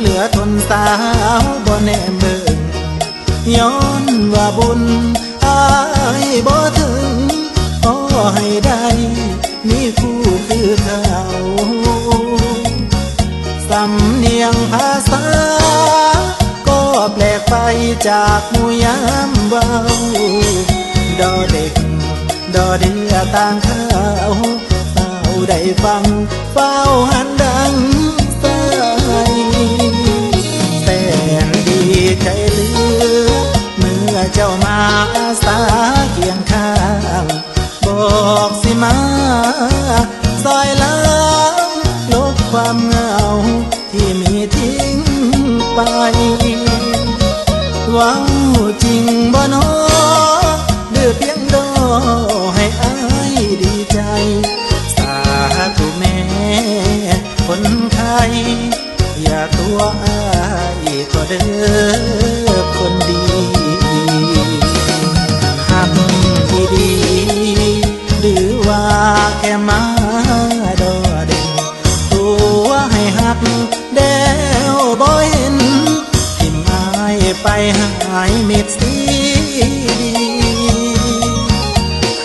เหลือทนสาวบ่แน่เบิ่งย้อนว่าบุญอายบ่ถึงขอให้ได้มีคู่คือเขาสำเนียงภาษา ก็แปลกไปจากมูยามเบาดอเด็ก ดอเดือต่างข้าวเฝ้าได้ฟังเฝ้าหันดั อกสิมาซอยล้างลบความเหงา ที่มีทิ้งไปหวังจริงบ่นอดื้อเพียงดอให้อายดีใจ สาธุแม่คนไทยอย่าตัวอายก็เด้อคนดี เดวบ่เห็นทิมอายไปหายเม็ดสีดี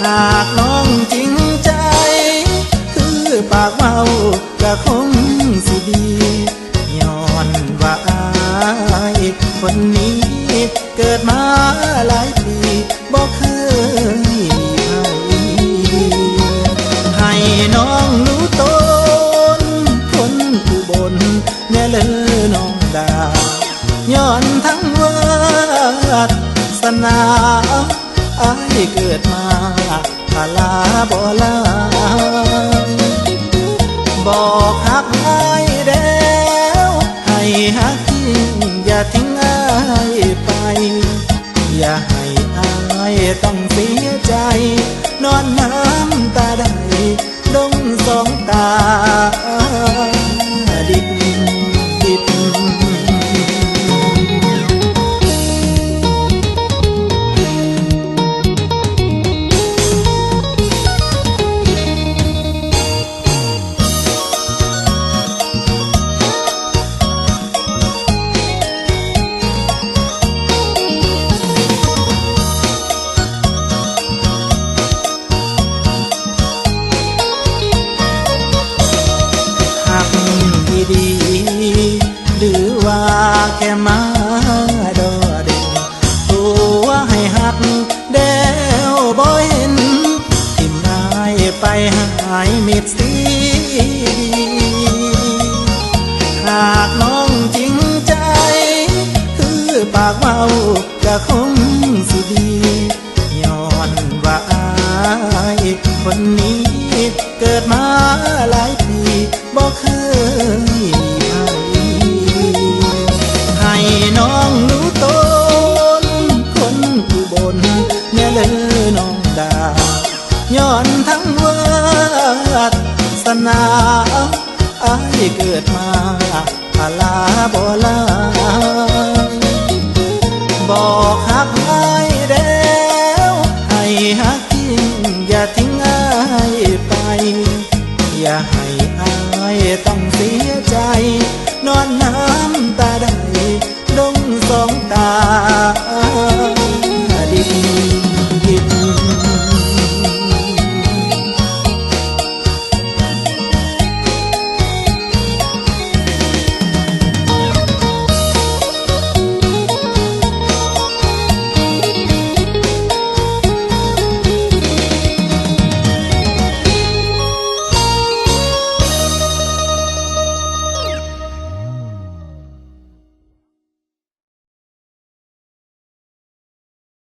หากน้องจริงใจ คือปากเมาก็คงสิดีย้อนว่าอายคนนี้เกิดมาหลายปีบอกเคย นาอายเกิดมาพาลาบ่ลาบอกหักอายแล้วให้หักจริงอย่าทิ้งอายไป อย่าให้อายต้องเสียใจ นอนน้ำตาได้ดงสองตา ไปหายมิดสีหากน้องจริงใจ คือปากเมาก็คง นาไอ้เกิดมาพลาบ่ลาบอกหักอา